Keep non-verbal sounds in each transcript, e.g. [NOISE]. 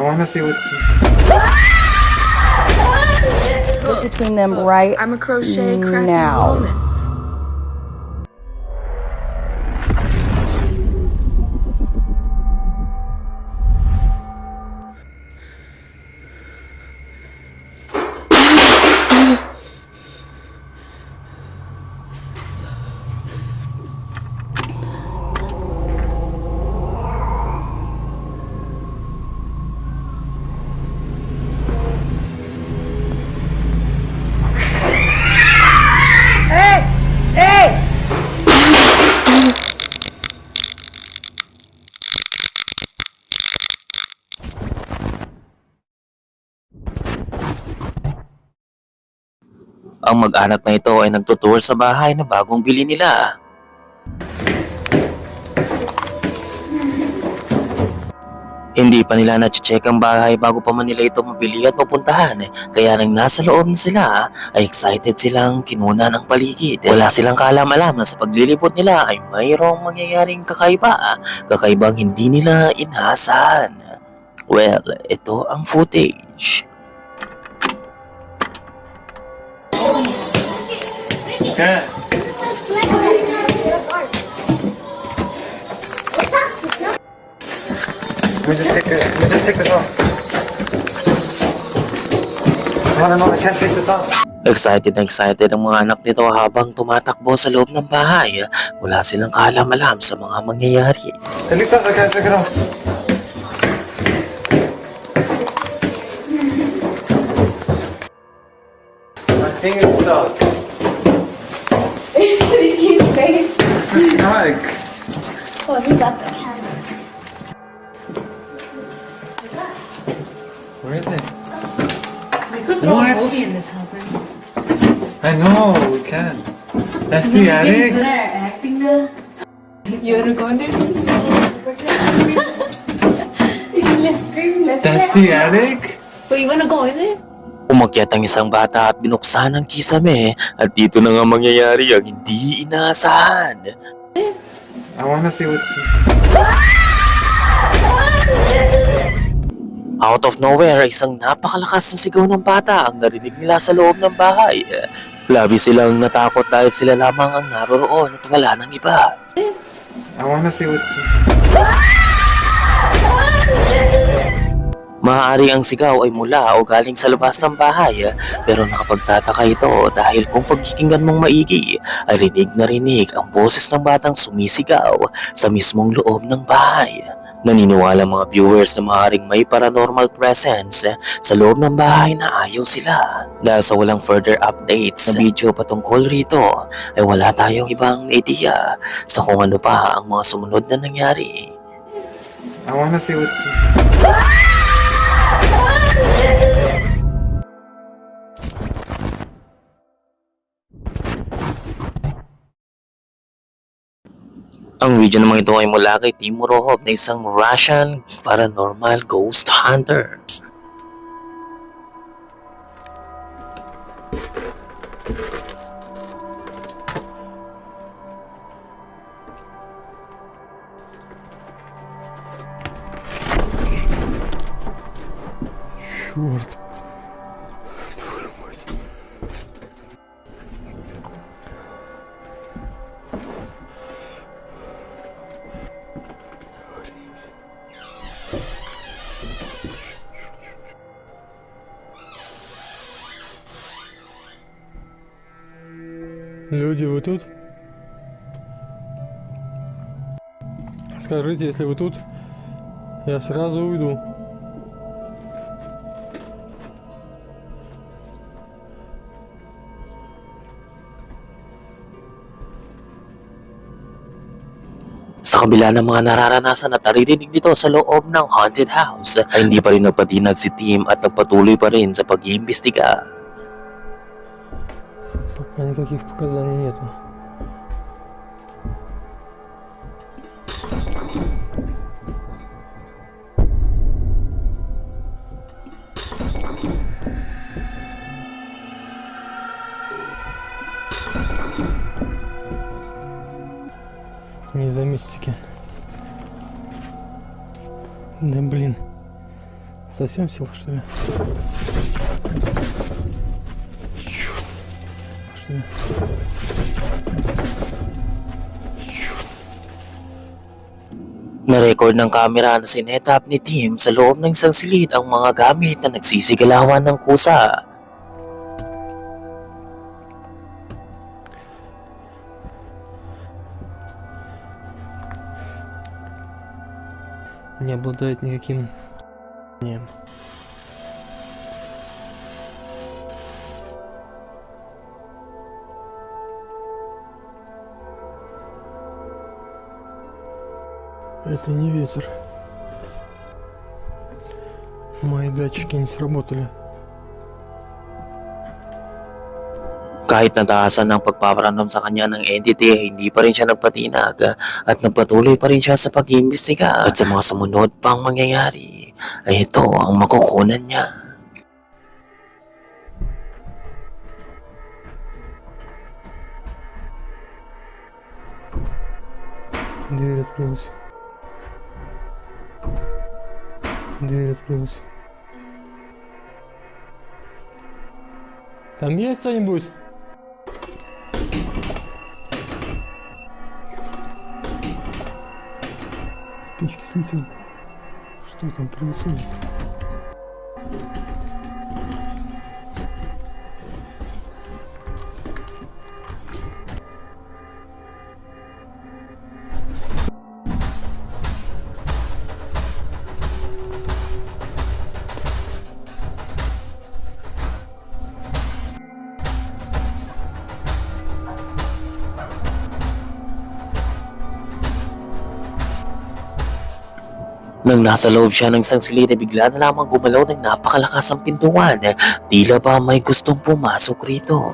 I want to see what's. Get between them right I'm a crochet crafty now. Ang mag-anak na ito ay nagtutour sa bahay na bagong bili nila. Hindi pa nila na-check ang bahay bago pa man nila ito mabili at mapuntahan. Kaya nang nasa loob na sila, ay excited silang kinuna ng paligid. Wala silang kaalam-alam na sa paglilibot nila ay mayroong mangyayaring kakaiba. Kakaibang hindi nila inaasahan. Well, ito ang footage. Good. Let me just take it. Let me just take this off. I want to know. I can't take this off. Excited na excited ang mga anak nito habang tumatakbo sa loob ng bahay. Wala silang kaalam-alam sa mga mangyayari. This. I can't take it off. My thing is stuck. This is stuck. Oh, he got the cat. Where is it? We could throw What? a movie in this house, man. I know. We can. That's the attic. good at acting now. [LAUGHS] You wanna go in there? let's scream, let's That's the attic. Wait, you wanna go in there? Umakyat ang isang bata at binuksan ang kisame at dito na nga mangyayari ang hindi inaasahan. I want to see what's. Out of nowhere, isang napakalakas na sigaw ng bata ang narinig nila sa loob ng bahay. Labi silang natakot dahil sila lamang ang naroroon at wala ng iba. I want to see what's. Maaari ang sigaw ay mula o galing sa labas ng bahay pero nakapagtataka ito dahil kung pagkikinggan mong maigi ay rinig na rinig ang boses ng batang sumisigaw sa mismong loob ng bahay. Naniniwala mga viewers na maaaring may paranormal presence sa loob ng bahay na ayaw sila. Dahil sa walang further updates na video patungkol rito ay wala tayong ibang idea sa kung ano pa ang mga sumunod na nangyari. I want to see what's. Ang video naman ito ay mula kay Timo Rohov na isang Russian paranormal ghost hunter. Люди, вы тут? Скажите, если вы тут, я сразу уйду. Sa kabila ng mga nararanasan at naririnig nito sa loob ng haunted house, ay hindi pa rin nagpatinag si Tim at nagpatuloy pa rin sa pag-iimbestiga. Пока никаких показаний нету. Не из-за мистики. Да блин. Совсем сел, что ли? Чёрт. Что ли? Narecord ng kamera na sinetap ni Tim sa loob ng isang silid ang mga gamit na nagsisigalawan ng kusa. Не обладает никаким Это не ветер. Мои датчики не сработали. Kahit nataasan ng pagpaparamdam sa kanya ng entity, hindi pa rin siya nagpatinag at nagpatuloy pa rin siya sa pag-iimbestiga at sa mga sumunod pang mangyayari ay ito ang makukunan niya. Дверь открылась. Дверь открылась. Там есть кто-нибудь? Спички слетели. Что там происходит? Nang nasa loob siya ng isang silid ay bigla na lamang gumalaw ng napakalakas ang pintuan. Tila ba may gustong pumasok rito.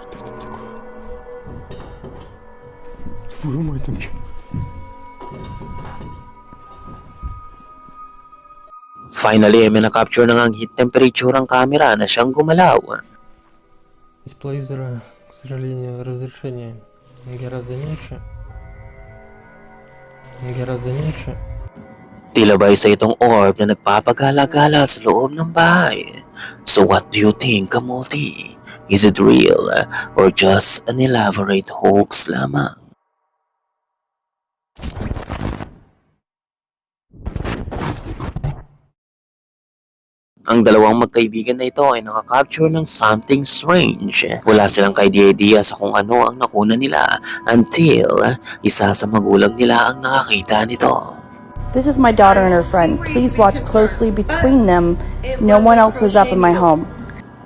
Что там такое? Твою мать, там что? Finally, may na-capture na nga ang heat temperature ang camera na siyang gumalaw. Из плейзера, к сожалению, разрешение гораздо меньше. Гораздо меньше. Tila ba isa itong orb na nagpapagala-gala sa loob ng bahay? So what do you think, Kamulti? Is it real or just an elaborate hoax lamang? Ang dalawang magkaibigan na ito ay nakakapture ng something strange. Wala silang ka-idea sa kung ano ang nakuna nila until isa sa magulang nila ang nakakita nito. This is my daughter and her friend. Please watch closely between them. No one else was up in my home.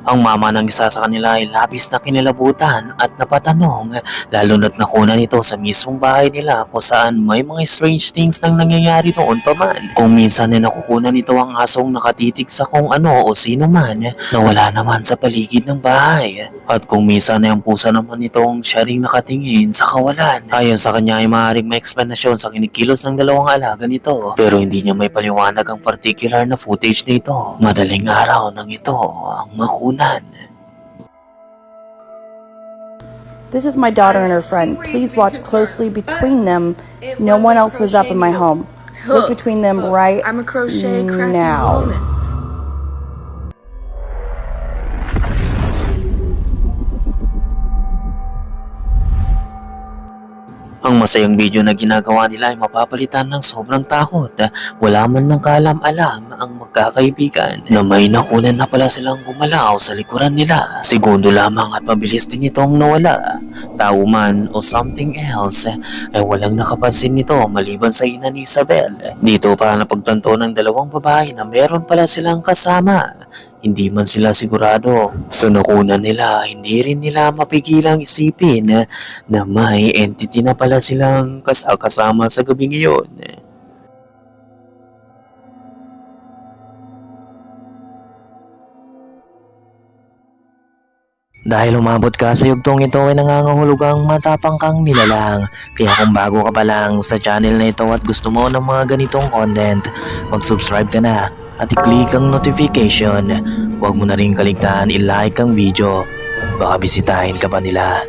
Ang mama ng isa sa kanila ay labis na kinilabutan at napatanong lalo na't nakuna nito sa mismong bahay nila kung saan may mga strange things nang nangyayari noon pa man. Kung minsan ay nakukunan nito ang asong nakatitig sa kung ano o sino man na wala naman sa paligid ng bahay. At kung minsan ay ang pusa naman nitong siya ring nakatingin sa kawalan. Ayon sa kanya ay maaaring may explanasyon sa kinikilos ng dalawang alaga nito pero hindi niya may paliwanag ang particular na footage nito. Madaling araw nang ito ang makunan. This is my daughter and her friend. Please watch closely between them. No one else was up in my home. Look between them right I'm a crochet now. Ang masayang video na ginagawa nila ay mapapalitan ng sobrang takot. Wala man lang kalam-alam ang magkakaibigan na may nakunan na pala silang gumalaw sa likuran nila. Segundo lamang at mabilis din itong nawala. Tao man o something else ay walang nakapansin nito maliban sa ina ni Isabel. Dito pa napagtanto ng dalawang babae na meron pala silang kasama. Hindi man sila sigurado. Sa nakunan nila, hindi rin nila mapigilang isipin na may entity na pala silang kasakasama sa gabing iyon. Dahil umabot ka sa yugtong ito ay nangangahulugang matapang kang nilalang. Kaya kung bago ka pa lang sa channel na ito at gusto mo ng mga ganitong content, mag-subscribe ka na at i-click ang notification. Huwag mo na rin kaligtaan i-like ang video. Baka bisitahin ka pa nila.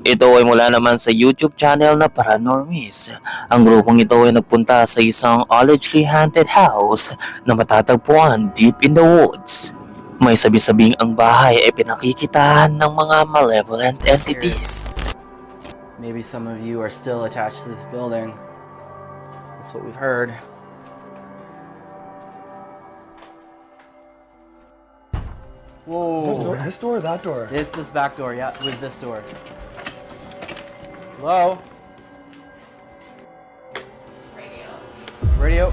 Ito ay mula naman sa YouTube channel na Paranormies. Ang grupong ito ay nagpunta sa isang allegedly haunted house na matatagpuan deep in the woods. May sabi-sabing ang bahay ay pinakikitahan ng mga malevolent entities. Maybe some of you are still attached to this building. That's what we've heard. Whoa. This door or that door? It's this back door, yeah, it was this door. Hello? Radio. Radio.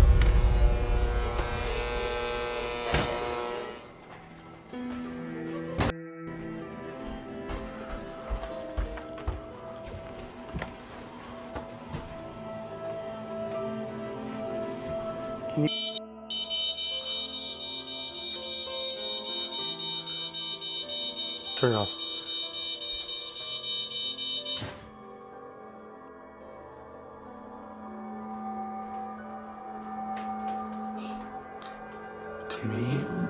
Turn it off.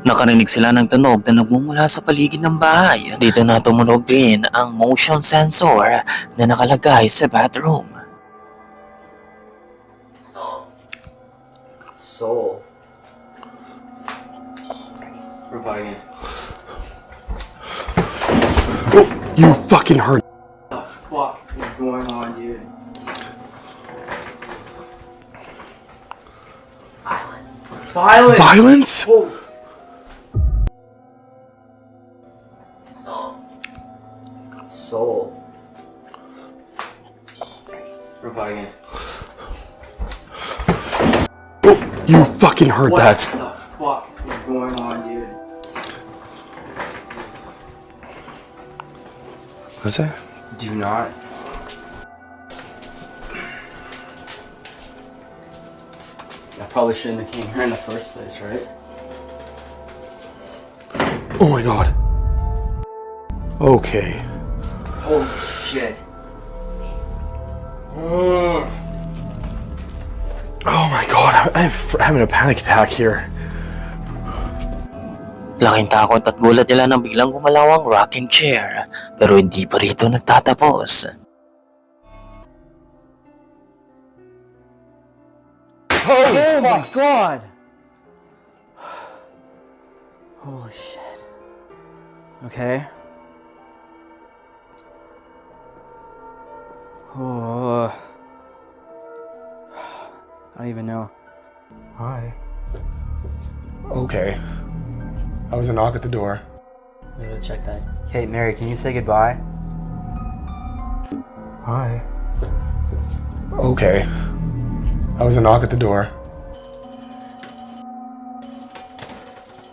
Nakarinig sila ng tunog na nagmumula sa paligid ng bahay. Dito na tumunog din ang motion sensor na nakalagay sa bathroom. Soul. Revive. You fucking heard. Fuck is going on, dude? Violence. Violence? Oh. Soul. Revive. You fucking heard What that. What the fuck is going on, dude? What's that? Do not. I probably shouldn't have came here in the first place, right? Oh my god. Okay. Holy shit. Oh my god, I'm f- having a panic attack here. Laking takot at gulat nila nang biglang gumalaw ang rocking chair. Pero hindi pa rito nagtatapos. Oh my god! Holy shit. Okay. Oh. I don't even know. Hi. Okay. I was a knock at the door. I'm gonna check that. Okay, Mary, can you say goodbye? Hi. Okay. I was a knock at the door.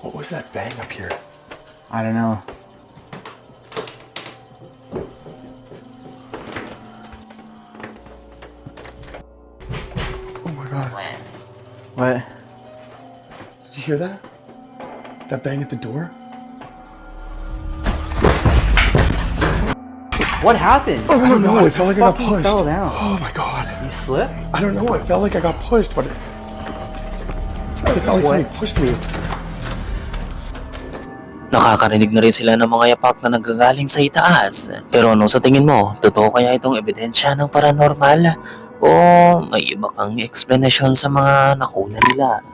What was that bang up here? I don't know. You hear that? That bang at the door? What happened? Oh, I don't know. It felt like I got pushed. fell down. Oh my god. You slipped? I don't know. It felt like I got pushed, but it, it felt like somebody pushed me. Nakakarinig na rin sila ng mga yapak na nagagaling sa itaas. Pero ano sa tingin mo? Totoo kaya itong ebidensya ng paranormal? O may iba kang explanation sa mga nakuna nila?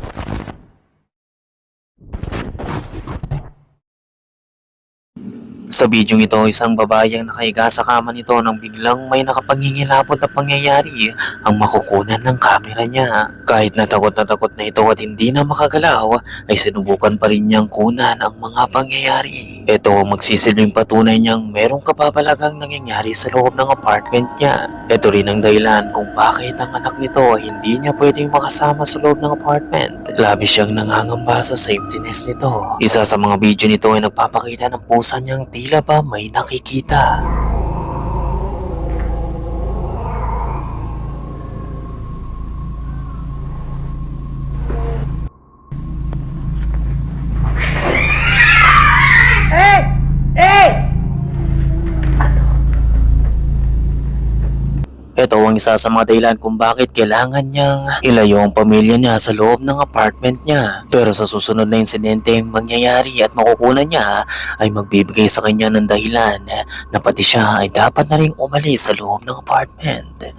Sa bidyong ito, isang babae ang nakahiga sa kama nito nang biglang may nakapangingilapot na pangyayari ang makukunan ng kamera niya. Kahit natakot na takot na ito at hindi na makagalaw, ay sinubukan pa rin niyang kunan ang mga pangyayari. Ito ang magsisilbing patunay niyang merong kababalagang nangyayari sa loob ng apartment niya. Ito rin ang dahilan kung bakit ang anak nito ay hindi niya pwedeng makasama sa loob ng apartment. Labis siyang nangangamba sa safetyness nito. Isa sa mga video nito ay nagpapakita ng pusa niyang tila ba may nakikita. Ito ang isa sa mga dahilan kung bakit kailangan niyang ilayo ang pamilya niya sa loob ng apartment niya. Pero sa susunod na insidente ang mangyayari at makukunan niya ay magbibigay sa kanya ng dahilan na pati siya ay dapat na rin umalis sa loob ng apartment.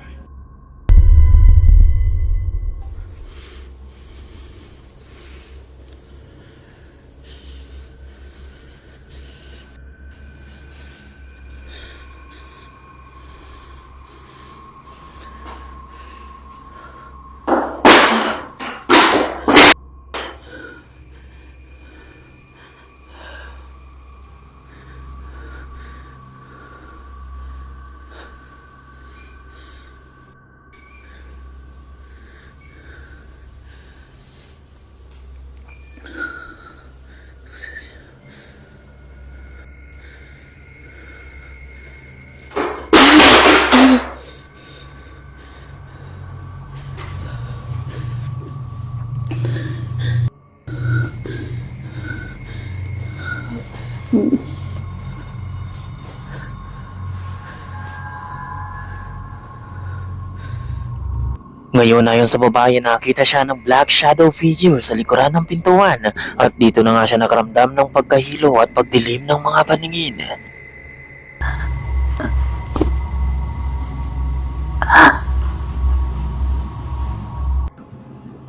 Ngayon ayon sa babae nakita siya ng black shadow figure sa likuran ng pintuan at dito na nga siya nakaramdam ng pagkahilo at pagdilim ng mga paningin.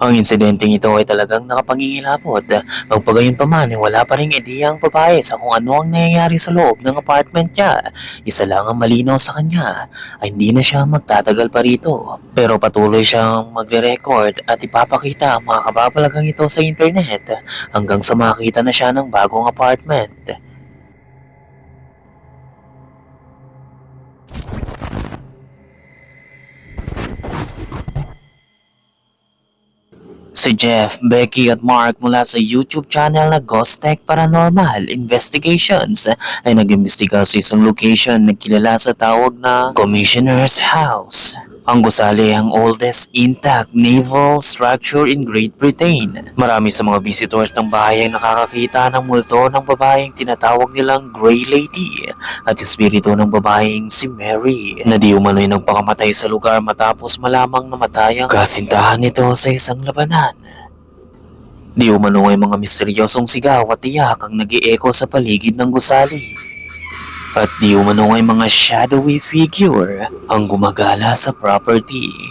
Ang insidenteng ito ay talagang nakapangingilapot. Magpagayon pa man, wala pa rin ideya ang babae sa kung ano ang nangyayari sa loob ng apartment niya. Isa lang ang malinaw sa kanya ay hindi na siya magtatagal pa rito. Pero patuloy siyang magre-record at ipapakita ang mga kababalagang ito sa internet hanggang sa makita na siya ng bagong apartment. Si Jeff, Becky at Mark mula sa YouTube channel na Ghost Tech Paranormal Investigations ay nag-imbestiga sa isang location na kilala sa tawag na Commissioner's House. Ang gusali ang oldest intact naval structure in Great Britain. Marami sa mga visitors ng bahay ang nakakakita ng multo ng babaeng tinatawag nilang Grey Lady at espiritu ng babaeng si Mary na di umano'y nagpakamatay sa lugar matapos malamang namatay ang kasintahan nito sa isang labanan. Di umano ay mga misteryosong sigaw at tiyak ang nag echo sa paligid ng gusali. At di umano ay mga shadowy figure ang gumagala sa property.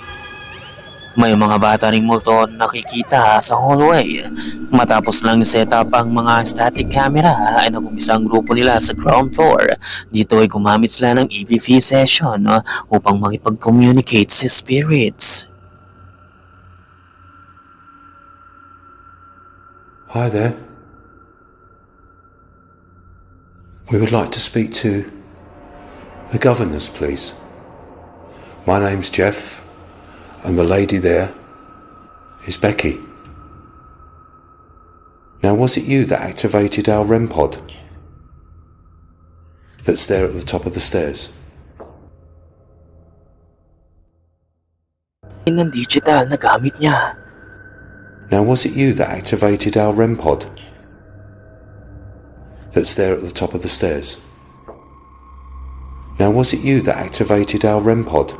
May mga bata ring multo na nakikita sa hallway. Matapos lang set up ang mga static camera ay nag-umpisa ang grupo nila sa ground floor. Dito ay gumamit sila ng EVP session upang makipag-communicate sa spirits. Hi there. We would like to speak to the governors, please. My name's Jeff, and the lady there is Becky. Now, was it you that activated our REM pod? That's there at the top of the stairs. ng digital na gamit niya. Now, was it you that activated our REM pod? That's there at the top of the stairs. Now, was it you that activated our REM pod?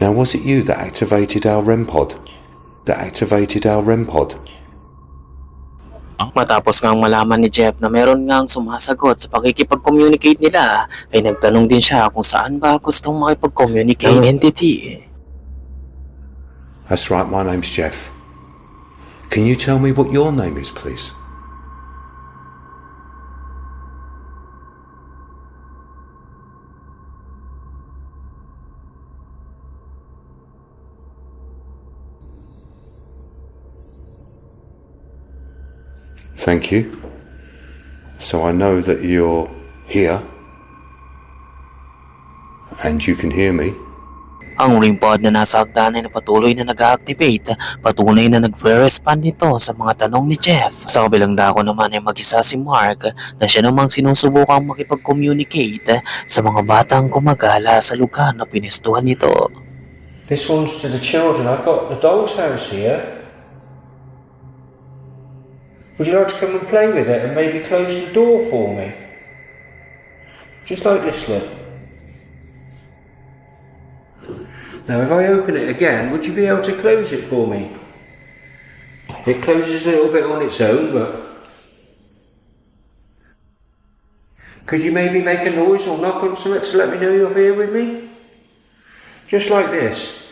Now, was it you that activated our REM pod? That activated our REM pod? Matapos ngang malaman ni Jeff na meron ngang sumasagot sa pakikipag-communicate nila, ay nagtanong din siya kung saan ba gustong makipag-communicate ng entity. That's right, my name's Jeff. Can you tell me what your name is, please? Thank you. So I know that you're here and you can hear me. Ang ring pod na nasa hagdanan ay patuloy na nag-activate, patunay na nag-respond nito sa mga tanong ni Jeff. Sa kabilang dako naman ay mag-isa si Mark na siya namang sinusubukang makipag-communicate sa mga batang gumagala sa lugar na pinestuhan nito. This one's to the children. I've got the doll's house here. Would you like to come and play with it and maybe close the door for me? Just like this, look. Now, if I open it again, would you be able to close it for me? It closes a little bit on its own, but. Could you maybe make a noise or knock on something to let me know you're here with me? Just like this.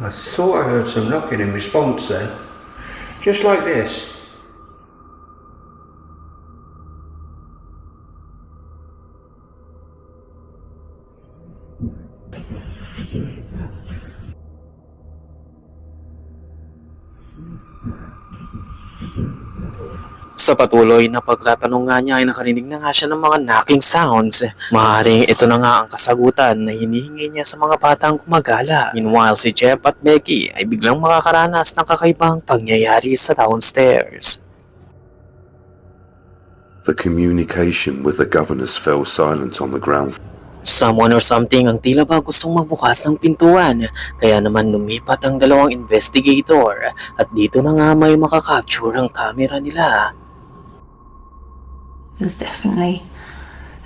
I thought I heard some knocking in response then. Just like this. Sa patuloy na pagtatanong nga niya ay nakarinig na nga siya ng mga knocking sounds. Maaaring ito na nga ang kasagutan na hinihingi niya sa mga batang kumagala. Meanwhile, si Jeff at Becky ay biglang makakaranas ng kakaibang pangyayari sa downstairs. The communication with the governors fell silent on the ground Someone or something ang tila ba gustong magbukas ng pintuan. Kaya naman lumipat ang dalawang investigator at dito na nga may makakapture ang camera nila. There's definitely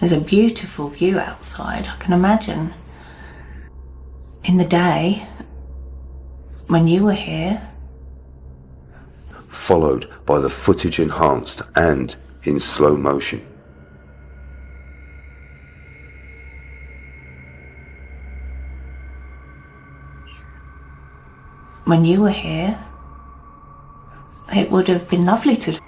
there's a beautiful view outside. I can imagine. In the day, when you were here, followed by the footage enhanced and in slow motion. when you were here, it would have been lovely to.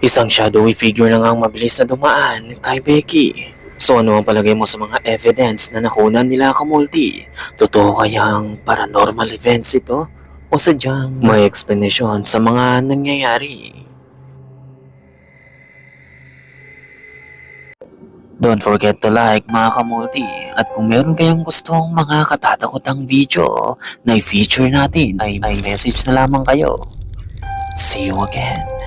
Isang shadowy figure na nga ang mabilis na dumaan kay Becky. So ano ang palagay mo sa mga evidence na nakunan nila kamulti? Totoo kayang paranormal events ito? O sadyang may explanation sa mga nangyayari? Don't forget to like mga kamulti at kung meron kayong gustong mga katatakotang video na i-feature natin ay, ay message na lamang kayo. See you again.